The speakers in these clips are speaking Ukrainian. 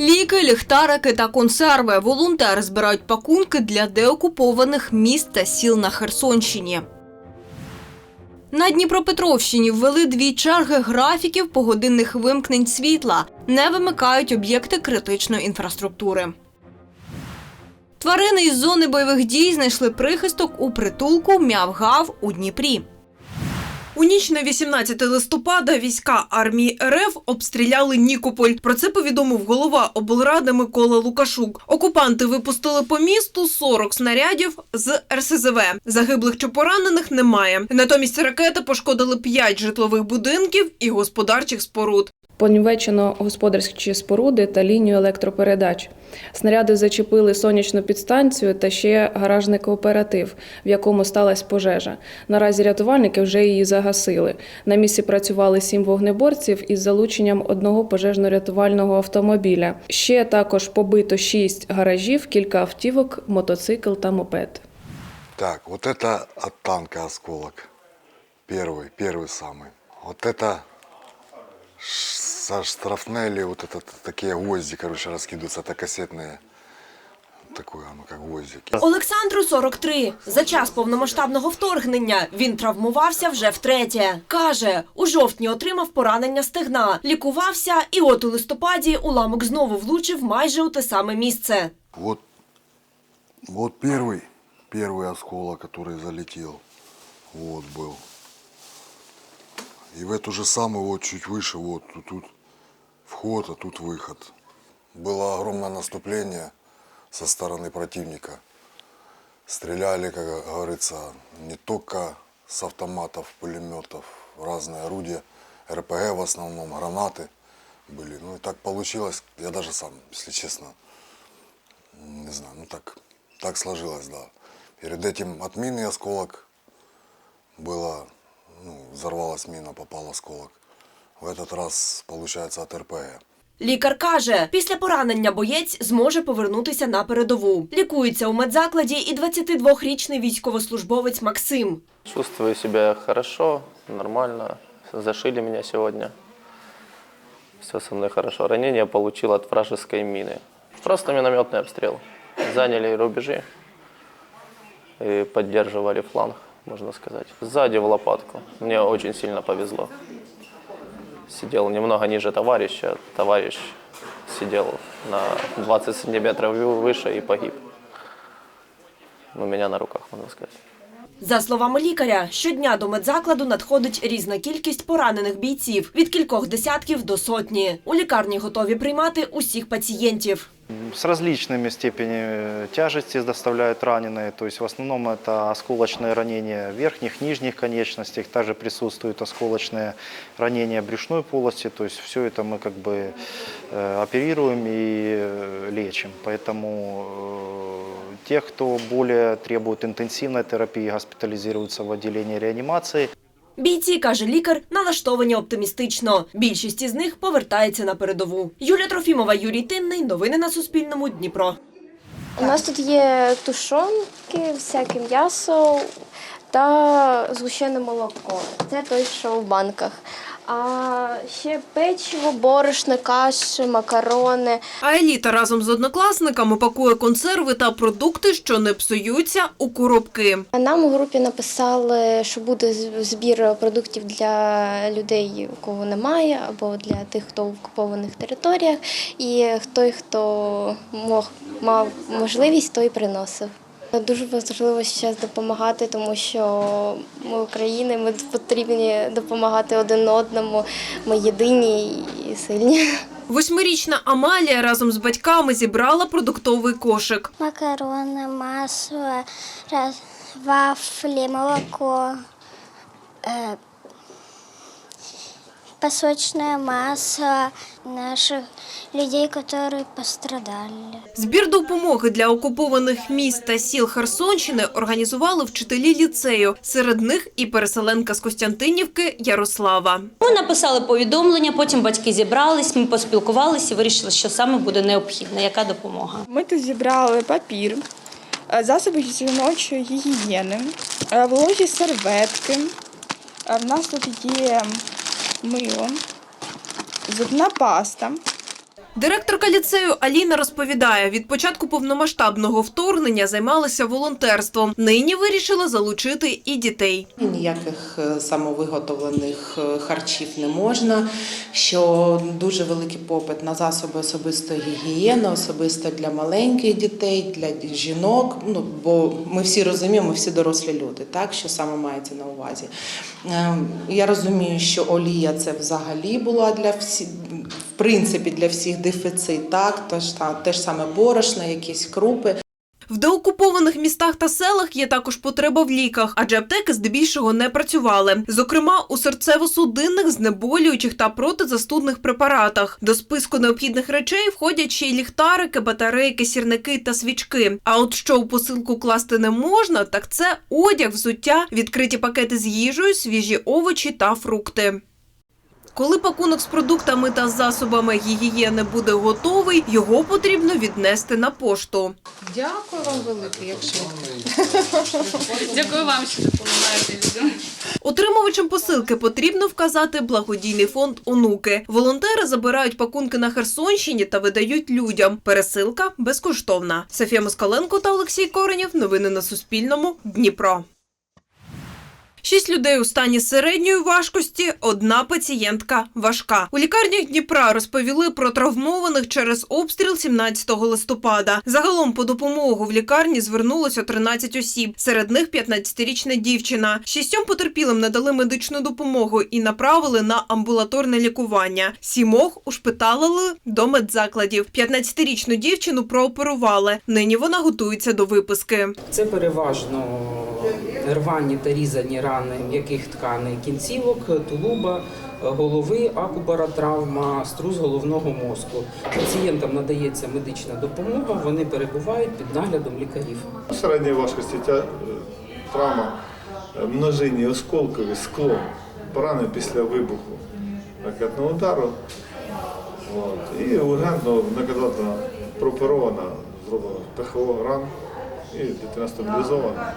Ліки, ліхтарики та консерви. Волонтери збирають пакунки для деокупованих міст та сіл на Херсонщині. На Дніпропетровщині ввели дві черги графіків погодинних вимкнень світла. Не вимикають об'єкти критичної інфраструктури. Тварини із зони бойових дій знайшли прихисток у притулку Мявгав у Дніпрі. У ніч на 18 листопада війська армії РФ обстріляли Нікополь. Про це повідомив голова облради Микола Лукашук. Окупанти випустили по місту 40 снарядів з РСЗВ. Загиблих чи поранених немає. Натомість ракети пошкодили 5 житлових будинків і господарчих споруд Понівечено господарські споруди та лінію електропередач. Снаряди зачепили сонячну підстанцію та ще гаражний кооператив, в якому сталася пожежа. Наразі рятувальники вже її загасили. На місці працювали сім вогнеборців із залученням одного пожежно-рятувального автомобіля. Ще також побито шість гаражів, кілька автівок, мотоцикл та мопед. Так, вот это от танка осколок. Первый, первый самый. Вот это ш- со штрафнели, вот это т- такие гвозди, короче, раскидываются. Это кассетные. Такое, оно как гвоздики. Олександру 43. За час повномасштабного вторгнення він травмувався вже втретє. Каже, у жовтні отримав поранення стегна, лікувався, і от у листопаді уламок знову влучив майже у те саме місце. Вот, вот первый, первый осколок, который залетел. Вот был. И в эту же самую, вот чуть выше, вот тут, тут вход, а тут выход. Было огромное наступление со стороны противника. Стреляли, как говорится, не только с автоматов, пулеметов, разные орудия, РПГ в основном, гранаты были. Ну и так получилось, я даже сам, если честно, не знаю, ну так, так сложилось, да. Перед этим от мины осколок было, ну, взорвалась мина, попал осколок. В этот раз, получается, от РПГ. Лікар каже, після поранення боєць зможе повернутися на передову. Лікується у медзакладі і 22-річний військовослужбовець Максим. Чувствую себя хорошо, нормально. Зашили меня сегодня. Все со мной хорошо. Ранение получил от вражеской мины. Просто минометный обстрел. Заняли рубежи и поддерживали фланг, можно сказать. Сзади в лопатку. Мне очень сильно повезло. Сидел немного ниже товарища. Товарищ сидел на 20 сантиметров выше и погиб. У меня на руках, можно сказать. За словами лікаря, щодня до медзакладу надходить різна кількість поранених бійців від кількох десятків до сотні. У лікарні готові приймати усіх пацієнтів. С различными степенями тяжести доставляют раненые, то есть в основном это осколочные ранения верхних, нижних конечностей, также присутствуют осколочные ранения брюшной полости, то есть все это мы как бы э, оперируем и э, лечим. Поэтому тех, кто более требует интенсивной терапии, госпитализируются в отделении реанимации. Бійці, каже лікар, налаштовані оптимістично. Більшість із них повертається на передову. Юлія Трофімова, Юрій Тинний. Новини на Суспільному. Дніпро. У нас тут є тушонки, всяке м'ясо та згущене молоко. Це той, що в банках. А ще печиво, борошно, каші, макарони. А еліта разом з однокласниками пакує консерви та продукти, що не псуються, у коробки. Нам у групі написали, що буде збір продуктів для людей, у кого немає, або для тих, хто в окупованих територіях. І той, хто мог, мав можливість, той приносив. Дуже важливо зараз допомагати, тому що ми України, ми потрібні допомагати один одному. Ми єдині і сильні. Восьмирічна Амалія разом з батьками зібрала продуктовий кошик. Макарони, масло, вафлі, молоко, э, песочное масло наших людей, которые пострадали. Збір допомоги для окупованих міст та сіл Херсонщини організували вчителі ліцею. Серед них і переселенка з Костянтинівки Ярослава. Ми написали повідомлення, потім батьки зібрались, ми поспілкувалися і вирішили, що саме буде необхідно, яка допомога. Ми тут зібрали папір, е, засоби жіночої гігієни, е, вологі серветки. Е, В нас тут є мило, зубна паста. Директорка ліцею Аліна розповідає, від початку повномасштабного вторгнення займалася волонтерством. Нині вирішила залучити і дітей. Ніяких е, самовиготовлених е, харчів не можна, що дуже великий попит на засоби особистої гігієни, особисто для маленьких дітей, для жінок. Ну бо ми всі розуміємо, ми всі дорослі люди, так що саме мається на увазі. Е, Я розумію, що олія це взагалі була для всіх, в принципі, для всіх дефіцит, так тож та те ж саме борошна, якісь крупи. В деокупованих містах та селах є також потреба в ліках, адже аптеки здебільшого не працювали. Зокрема, у серцево-судинних, знеболюючих та протизастудних препаратах. До списку необхідних речей входять ще й ліхтарики, батарейки, сірники та свічки. А от що у посилку класти не можна, так це одяг, взуття, відкриті пакети з їжею, свіжі овочі та фрукти. Коли пакунок з продуктами та засобами гігієни буде готовий, його потрібно віднести на пошту. Дякую вам велике, як швидко. Дякую вам, що допомагаєте людям. Отримувачам посилки потрібно вказати благодійний фонд онуки. Волонтери забирають пакунки на Херсонщині та видають людям. Пересилка безкоштовна. Софія Москаленко та Олексій Коренєв. Новини на Суспільному. Дніпро. Шість людей у стані середньої важкості, одна пацієнтка важка. У лікарнях Дніпра розповіли про травмованих через обстріл 17 листопада. Загалом по допомогу в лікарні звернулося 13 осіб. Серед них 15-річна дівчина. Шістьом потерпілим надали медичну допомогу і направили на амбулаторне лікування. Сімох ушпиталили до медзакладів. 15-річну дівчину прооперували. Нині вона готується до виписки. Це переважно рвані та різані рани м'яких тканей кінцівок, тулуба, голови, акубаротравма, струс головного мозку. Пацієнтам надається медична допомога, вони перебувають під наглядом лікарів. Середньої важкості ця травма е, множинні осколкові скло, поранення після вибуху ракетного удару. От. І ургентно наказательно прооперована, зроблена ПХО ран, і дитина стабілізована,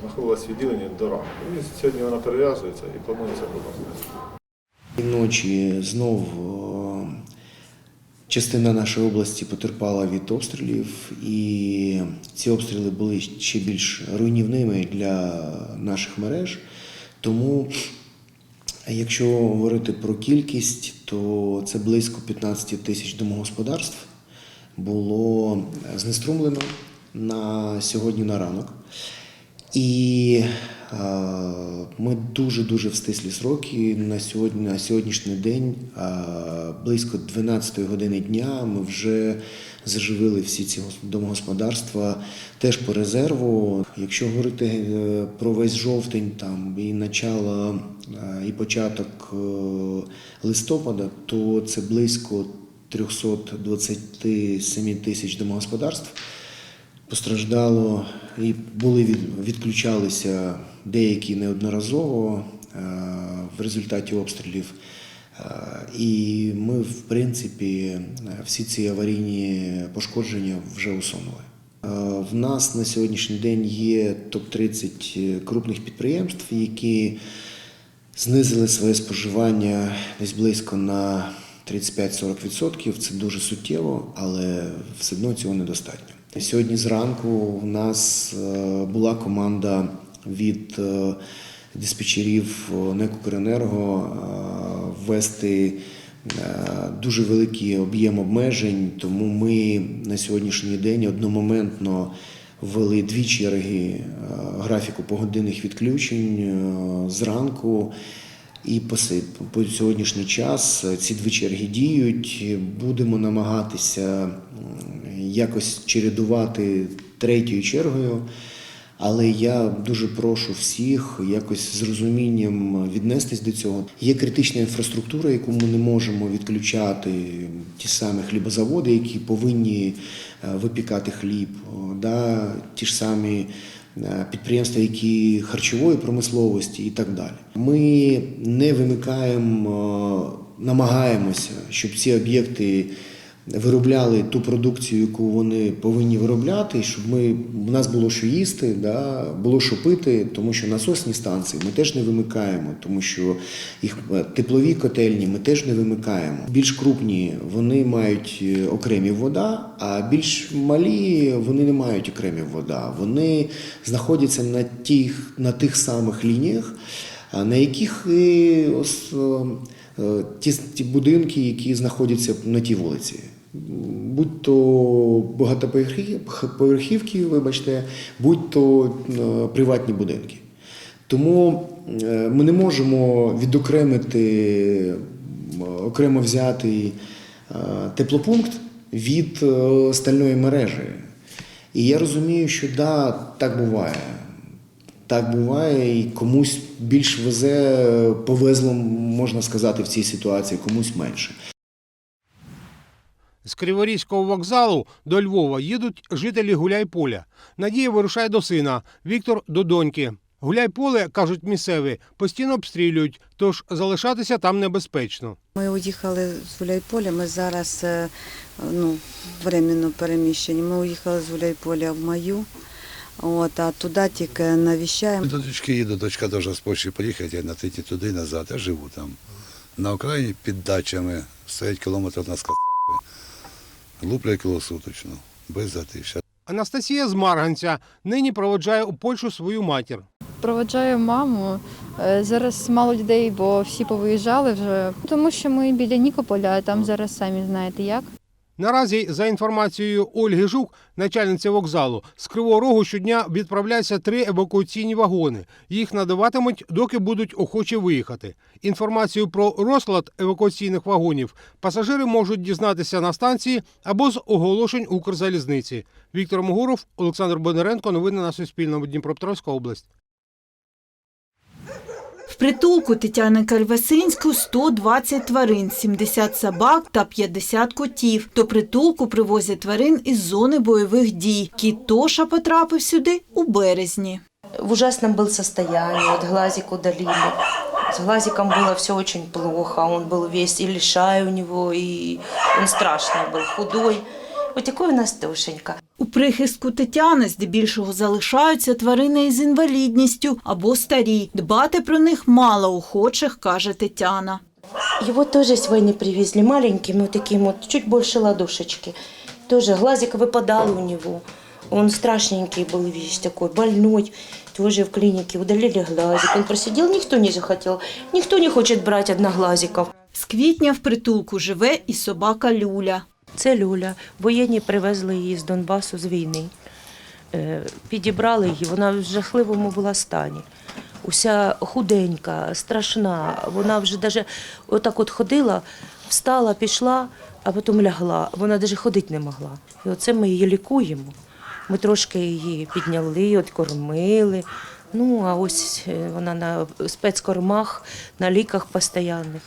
знаходилась в відділенні до ранку. І сьогодні вона перев'язується і планується потім. Ночі знов частина нашої області потерпала від обстрілів, і ці обстріли були ще більш руйнівними для наших мереж. Тому, якщо говорити про кількість, то це близько 15 тисяч домогосподарств було знеструмлено на сьогодні на ранок. І е, ми дуже-дуже в стислі сроки. На сьогодні, на сьогоднішній день, е, близько 12 години дня, ми вже заживили всі ці домогосподарства теж по резерву. Якщо говорити е, про весь жовтень, там і начало, і початок листопада, то це близько 327 тисяч домогосподарств постраждало і були від- відключалися деякі неодноразово е, в результаті обстрілів. Е, І ми, в принципі, всі ці аварійні пошкодження вже усунули. Е, В нас на сьогоднішній день є топ-30 крупних підприємств, які знизили своє споживання десь близько на 35-40%. Це дуже суттєво, але все одно цього недостатньо. Сьогодні зранку у нас е, була команда від е, диспетчерів НЕК ввести е, дуже великий об'єм обмежень, тому ми на сьогоднішній день одномоментно ввели дві черги графіку погодинних відключень зранку. І по, по сьогоднішній час е, ці дві черги діють. Будемо намагатися якось чередувати третьою чергою. Але я дуже прошу всіх якось з розумінням віднестись до цього. Є критична інфраструктура, яку ми не можемо відключати. Ті самі хлібозаводи, які повинні е, випікати хліб, да, ті ж самі підприємства, які харчової промисловості і так далі. Ми не вимикаємо, е, намагаємося, щоб ці об'єкти виробляли ту продукцію, яку вони повинні виробляти, щоб ми в нас було що їсти, да, було що пити, тому що насосні станції ми теж не вимикаємо, тому що їх е, теплові котельні ми теж не вимикаємо. Більш крупні вони мають е, окремі вода, а більш малі вони не мають окремі вода. Вони знаходяться на тих, на тих самих лініях, на яких і ос, е, ті, ті будинки, які знаходяться на тій вулиці. Будь то багатоповерхівки, вибачте, будь то е, приватні будинки. Тому е, ми не можемо відокремити, окремо взяти е, теплопункт від стальної мережі. І я розумію, що да, так буває. Так буває, і комусь більш везе, повезло, можна сказати, в цій ситуації, комусь менше. З Криворізького вокзалу до Львова їдуть жителі Гуляйполя. Надія вирушає до сина, Віктор до доньки. Гуляйполе, кажуть місцеві, постійно обстрілюють, тож залишатися там небезпечно. Ми уїхали з Гуляйполя, ми зараз е, ну, временно переміщені. Ми уїхали з Гуляйполя в Маю, от, а туди тільки навіщаємо. До дочки їду, дочка дуже з Польщі поїхати, я на третій туди назад, я живу там. На Україні під дачами стоять кілометр на скацапи. Луплять кілосуточно, без затища. Анастасія з Марганця нині проводжає у Польщу свою матір. Проводжаю маму. Е, Зараз мало людей, бо всі повиїжджали вже. Тому що ми біля Нікополя, а там зараз самі знаєте як. Наразі, за інформацією Ольги Жук, начальниці вокзалу, з Кривого Рогу щодня відправляються три евакуаційні вагони. Їх надаватимуть, доки будуть охочі виїхати. Інформацію про розклад евакуаційних вагонів пасажири можуть дізнатися на станції або з оголошень Укрзалізниці. Віктор Могуров, Олександр Бондаренко. Новини на Суспільному. Дніпропетровська область. В притулку Тетяни Кальвасинської 120 тварин, 70 собак та 50 котів. До притулку привозять тварин із зони бойових дій. Кіт Тоша потрапив сюди у березні. В ужасном был состоянии, вот глазик удалили. С глазиком было все очень плохо, он был весь и лишай у него, и он страшный был, худой. Вот такой у нас Тошенька. У прихистку Тетяни здебільшого залишаються тварини із інвалідністю або старі. Дбати про них мало охочих, каже Тетяна. Его тоже с войны привезли маленьким, вот таким вот, чуть больше ладошечки. Тоже глазик выпадал у него. Он страшненький был весь такой, больной. Тоже в клинике удалили глазик. Он просидел, никто не захотел. Никто не хочет брать одноглазиков. З квітня в притулку живе і собака Люля. Це Люля. Воєнні привезли її з Донбасу з війни. Е, Підібрали її, вона в жахливому була стані. Уся худенька, страшна. Вона вже даже отак от ходила, встала, пішла, а потім лягла. Вона навіть ходити не могла. І оце ми її лікуємо. Ми трошки її підняли, от кормили. Ну, а ось е, вона на спецкормах, на ліках постійних.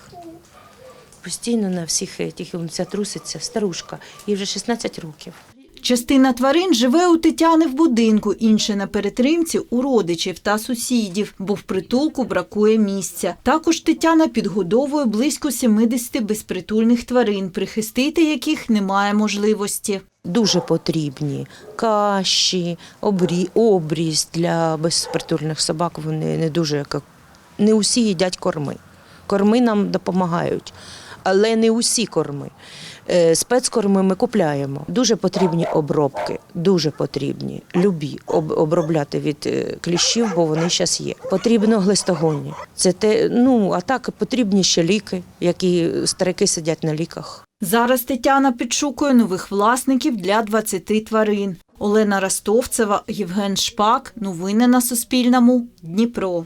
Постійно на всіх вон вся труситься, старушка, їй вже 16 років. Частина тварин живе у Тетяни в будинку, інше на перетримці у родичів та сусідів, бо в притулку бракує місця. Також Тетяна підгодовує близько 70 безпритульних тварин, прихистити яких немає можливості. Дуже потрібні каші, обрі, обріз для безпритульних собак. Вони не дуже як не усі їдять корми. Корми нам допомагають, але не усі корми. Е, Спецкорми ми купляємо. Дуже потрібні обробки, дуже потрібні. Любі об, обробляти від е, кліщів, бо вони зараз є. Потрібно глистогонні. Це те, ну а так потрібні ще ліки, які старики сидять на ліках. Зараз Тетяна підшукує нових власників для 20 тварин. Олена Ростовцева, Євген Шпак. Новини на Суспільному. Дніпро.